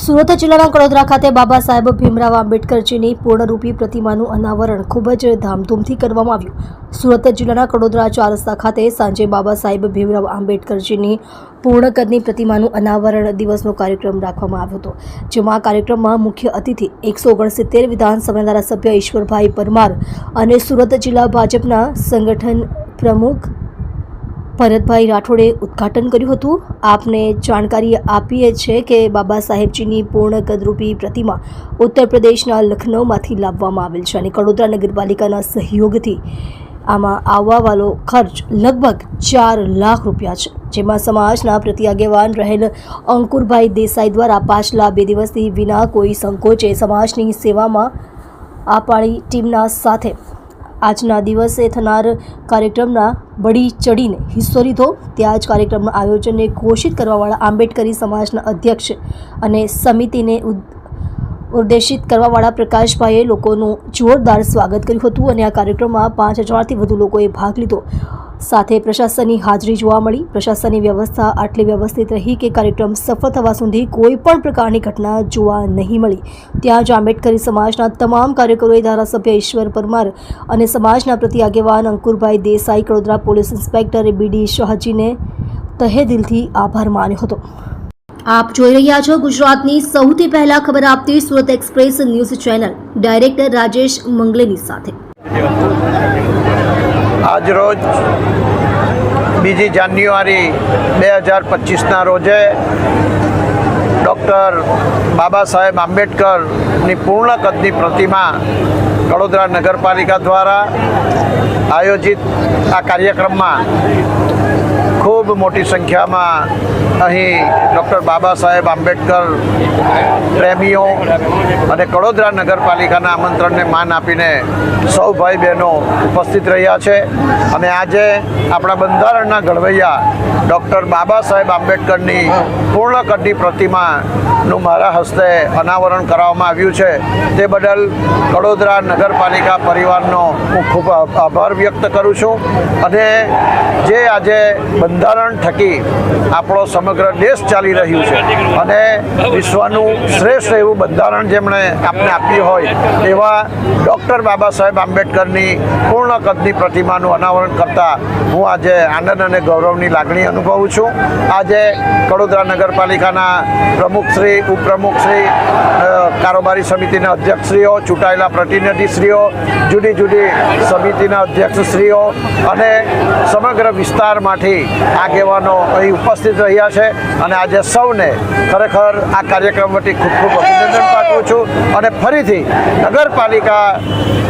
સુરત જિલ્લાના કડોદરા ખાતે બાબા સાહેબ ભીમરાવ આંબેડકરજીની પૂર્ણરૂપી પ્રતિમાનું અનાવરણ ખૂબ જ ધામધૂમથી કરવામાં આવ્યું. સુરત જિલ્લાના કડોદરા ચાર ખાતે સાંજે બાબા સાહેબ ભીમરાવ આંબેડકરજીની પૂર્ણ કદની પ્રતિમાનું અનાવરણ દિવસનો કાર્યક્રમ રાખવામાં આવ્યો હતો, જેમાં આ કાર્યક્રમમાં મુખ્ય અતિથિ એકસો ઓગણસિત્તેર વિધાનસભા ધારાસભ્ય ઈશ્વરભાઈ પરમાર અને સુરત જિલ્લા ભાજપના સંગઠન પ્રમુખ ભરતભાઈ રાઠોડે ઉદ્ઘાટન કર્યું હતું. આપને જાણકારી આપીએ છે કે બાબા સાહેબજીની પૂર્ણ કદરૂપી પ્રતિમા ઉત્તર પ્રદેશના લખનૌમાંથી લાવવામાં આવેલ છે અને કડોદરા નગરપાલિકાના સહયોગથી આમાં આવવાવાળો ખર્ચ લગભગ ચાર લાખ રૂપિયા છે. જેમાં સમાજના પ્રતિ આગેવાન રહેલ અંકુરભાઈ દેસાઈ દ્વારા પાછલા બે દિવસથી વિના કોઈ સંકોચે સમાજની સેવામાં આ પાળી ટીમના સાથે આજના દિવસે થનાર કાર્યક્રમના બળી ચડીને હિસ્સો લીધો. ત્યાં જ કાર્યક્રમના આયોજનને ઘોષિત કરવાવાળા આંબેડકરી સમાજના અધ્યક્ષ અને સમિતિને ઉદ- ઉદ્દેશિત કરવાવાળા પ્રકાશભાઈએ લોકોનું જોરદાર સ્વાગત કર્યું હતું અને આ કાર્યક્રમમાં પાંચ હજારથી વધુ લોકોએ ભાગ લીધો. સાથે પ્રશાસનની હાજરી જોવા મળી. પ્રશાસનની વ્યવસ્થા આટલી વ્યવસ્થિત રહી કે કાર્યક્રમ સફળ થવા સુધી કોઈ પણ પ્રકારની ઘટના જોવા નહીં મળી. ત્યાં જ આંબેડકરી સમાજના તમામ કાર્યકરોએ ધારાસભ્ય ઈશ્વર પરમાર અને સમાજના પ્રતિ આગેવાન Ankurbhai Desai, Kadodara police inspector B શાહજીને તહે દિલથી આભાર માન્યો હતો. આપ જોઈ રહ્યા છો ગુજરાતની સૌથી પહેલા ખબર આપતી Surat express news channel. Director Rajesh મંગલેની સાથે. આજરોજ બીજી જાન્યુઆરી બે હજાર પચીસના રોજે ડૉક્ટર બાબા સાહેબ આંબેડકરની પૂર્ણ કદની પ્રતિમા વડોદરા નગરપાલિકા દ્વારા આયોજિત આ કાર્યક્રમમાં ખૂબ મોટી સંખ્યામાં અહીં ડૉક્ટર બાબા સાહેબ આંબેડકર પ્રેમીઓ અને કડોદરા નગરપાલિકાના આમંત્રણને માન આપીને સૌ ભાઈ બહેનો ઉપસ્થિત રહ્યા છે. અને આજે આપણા બંધારણના ઘડવૈયા ડૉક્ટર બાબા સાહેબ આંબેડકરની પૂર્ણકદની પ્રતિમાનું મારા હસ્તે અનાવરણ કરવામાં આવ્યું છે. તે બદલ કડોદરા નગરપાલિકા પરિવારનો હું ખૂબ આભાર વ્યક્ત કરું છું. અને જે આજે બંધારણ થકી આપણો સમગ્ર દેશ ચાલી રહ્યું છે. અને વિશ્વનું શ્રેષ્ઠ એવું બંધારણ જેમણે આપને આપ્યું હોય, એવા ડૉક્ટર બાબા સાહેબ આંબેડકરની પૂર્ણ કદની પ્રતિમાનું અનાવરણ કરતાં હું આજે આનંદ અને ગૌરવની લાગણી અનુભવું છું. આજે કડોદરા નગરપાલિકાના પ્રમુખશ્રી ઉપપ્રમુખશ્રી કારોબારી સમિતિના અધ્યક્ષશ્રીઓ, ચૂંટાયેલા પ્રતિનિધિશ્રીઓ, જુદી જુદી સમિતિના અધ્યક્ષશ્રીઓ અને સમગ્ર વિસ્તારમાંથી આગેવાનો અહીં ઉપસ્થિત રહ્યા છે. અને આજે સૌને ખરેખર આ કાર્યક્રમ વતી ખૂબ ખૂબ અભિનંદન પાઠવું છું. અને ફરીથી નગરપાલિકા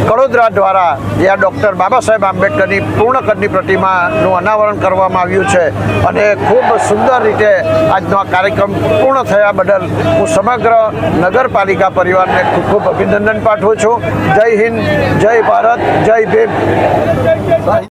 કડોદરા દ્વારા જે આ ડૉક્ટર બાબા સાહેબ આંબેડકરની પૂર્ણ કદની પ્રતિમાનું અનાવરણ કરવામાં આવ્યું છે અને ખૂબ સુંદર રીતે આજનો આ કાર્યક્રમ પૂર્ણ થયા બદલ હું સમગ્ર નગરપાલિકા પરિવારને ખૂબ ખૂબ અભિનંદન પાઠવું છું. જય હિન્દ, જય ભારત, જય ભીમ.